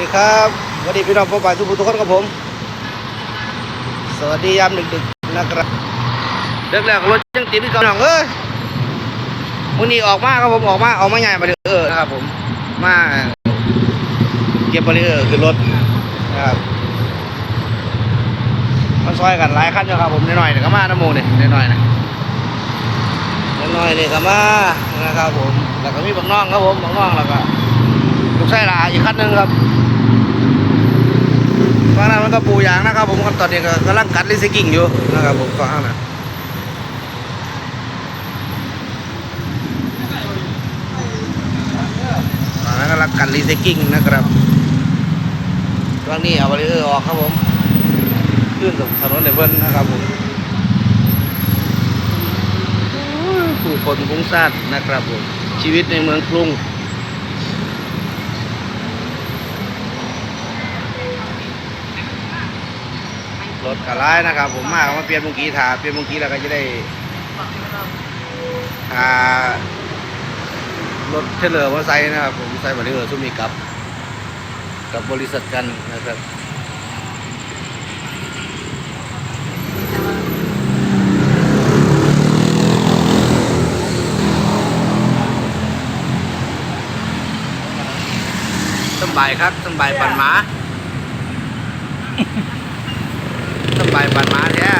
ดีครับสวัสดีพี่น้องพ่อบ่ายทุกผู้ทุกคนครับผม สวัสดียามดึกๆนะครับเลิกแล้วรถยังติดที่กำลังเอ้ยมื้อนี้ออกมาครับผมออกมาออกมาใหญ่มาเออนะครับผมมาเก็บบริเออร์ขึ้นรถนะครับมาซอยกันหลายคันอยู่ครับผมน้อยๆเนี่ยก็มาน้ำมูเนี่ยน้อยๆนะน้อยๆเนี่ยก็มานะครับผมแล้วก็มีบักน้องครับผมบักน้องแล้วก็ลูกชายหลาอีกคันหนึ่งครับ มันก็ปูยางนะครับ ผมครับตอนนี้ก็กำลังกัดลิซิกิ่งอยู่นะครับผมฝั่งนั้นนั้นกำลังกัดลิซิกิ่งนะครับช่วงนี้เอาบริเออร์ออกครับผม ขึ้นกับถนนเดเบิลนะครับผมผู้คนกรุงซาดนะครับผม ชีวิตในเมืองกรุง รถกระไรนะครับ ผมมามาเปลี่ยนมุงกี้ถาเปลี่ยนมุงกี้แล้วก็จะได้หารถเทรลเลอร์มาใส่นะครับ ผมใส่บริเออร์ซุมนี้กับ กับบริษัทกันนะครับสบายครับสบายปันหมา สบายปันมาแท้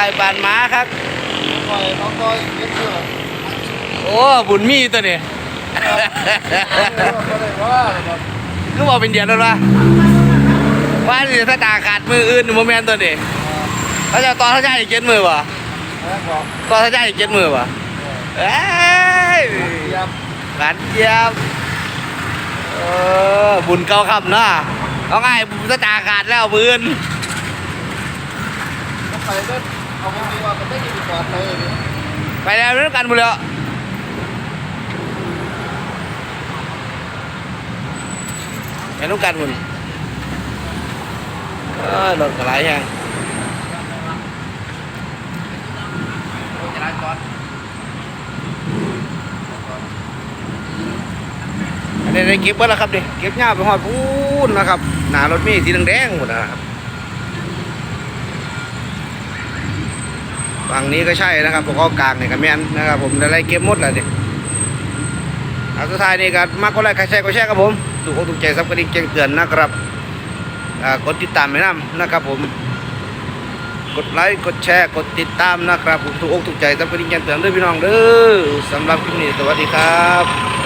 สบายปันมาครับคอยเขาก็ยึดเชื่อโอ้บุญมีตัวนี้ก็เลยว่าแบบคือบอกเป็นเดียนแล้ววะว่าสิถ้าตาขาดมืออื่นโมเมนต์ตัวนี้เขาจะตอนเขาจะอีกเจ็ดมือวะแล้วบอกตอนเขาจะอีกเจ็ดมือวะเอ้ยเตรียมหลานเจี๊ยบเออบุญเก่าคำเนาะเอาไงถ้าตาขาดแล้วมืออื่นก็ไปก็เอาไปดีว่ามัน ไปแล้วเรื่องกันหมดแล้วไปรู้กันหมดเออรถกระไรแฮงอันนี้ได้เก็บไว้แล้วครับดิเก็บหญ้าไปหอดพูนนะครับ หนารถมีสีแดงๆหมดนะครับ ฝั่งนี้ก็ใช่นะครับพวกเขากลางเนี่ยกับแม่นนะครับผมอะไรเก็บหมดแล้วดิเอาสุดท้ายนี่ก็มากก็ไล่ใครแชร์ก็แชร์ครับผมถูกอกถูกใจซับกระดิ่งแจ้งเตือนนะครับอ่ากดติดตามให้นํนะครับผมกดไลค์กดแชร์กดติดตามนะครับผมถูกอกถูกใจซับกระดิ่งแจ้งเตือนด้วยพี่น้องเด้อสำหรับคลิปนี้สวัสดีครับ